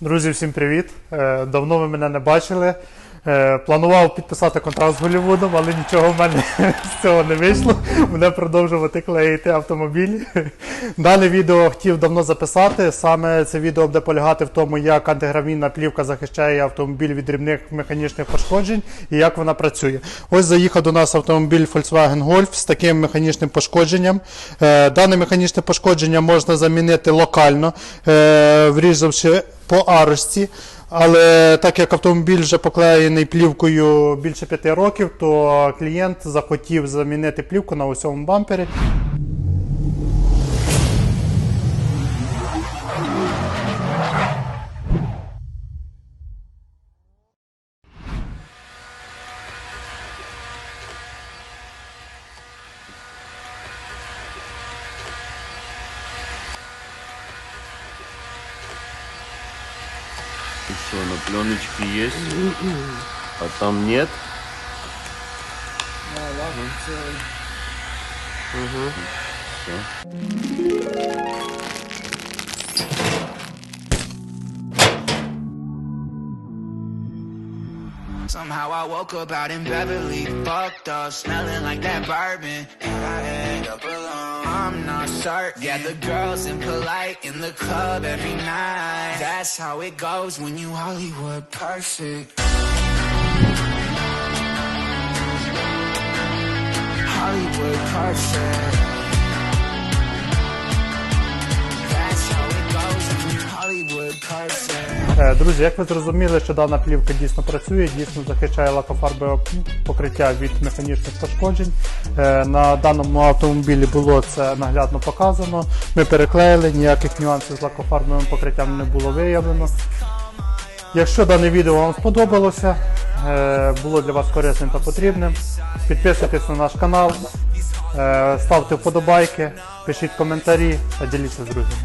Друзі, всім привіт! Е, Давно ви мене не бачили. Е, Планував підписати контракт з Голлівудом, але нічого в мене з цього не вийшло. Мене продовжувати клеїти автомобіль. Дане відео хотів давно записати. Саме це відео буде полягати в тому, як антигравійна плівка захищає автомобіль від дрібних механічних пошкоджень і як вона працює. Ось заїхав до нас автомобіль Volkswagen Golf з таким механічним пошкодженням. Е, Дане механічне пошкодження можна замінити локально, е, врізавши по арості. Але так як автомобіль вже поклеєний плівкою більше п'яти років, то клієнт захотів замінити плівку на усьому бампері. И что, на пленочке есть? А там нет? Somehow I woke up out in Beverly, fucked up, smelling like that bourbon. And I end up I'm not. Yeah, the girls impolite in the club every night. That's how it goes when you Hollywood perfect. Hollywood perfect. That's how it goes when you Hollywood perfect. Е, Друзі, як ви зрозуміли, що дана плівка дійсно працює, дійсно захищає лакофарбове покриття від механічних пошкоджень. Е, На даному автомобілі було це наглядно показано. Ми переклеїли, ніяких нюансів з лакофарбовим покриттям не було виявлено. Якщо дане відео вам сподобалося, е, було для вас корисним та потрібним, підписуйтесь на наш канал, ставте вподобайки, пишіть коментарі та діліться з друзями.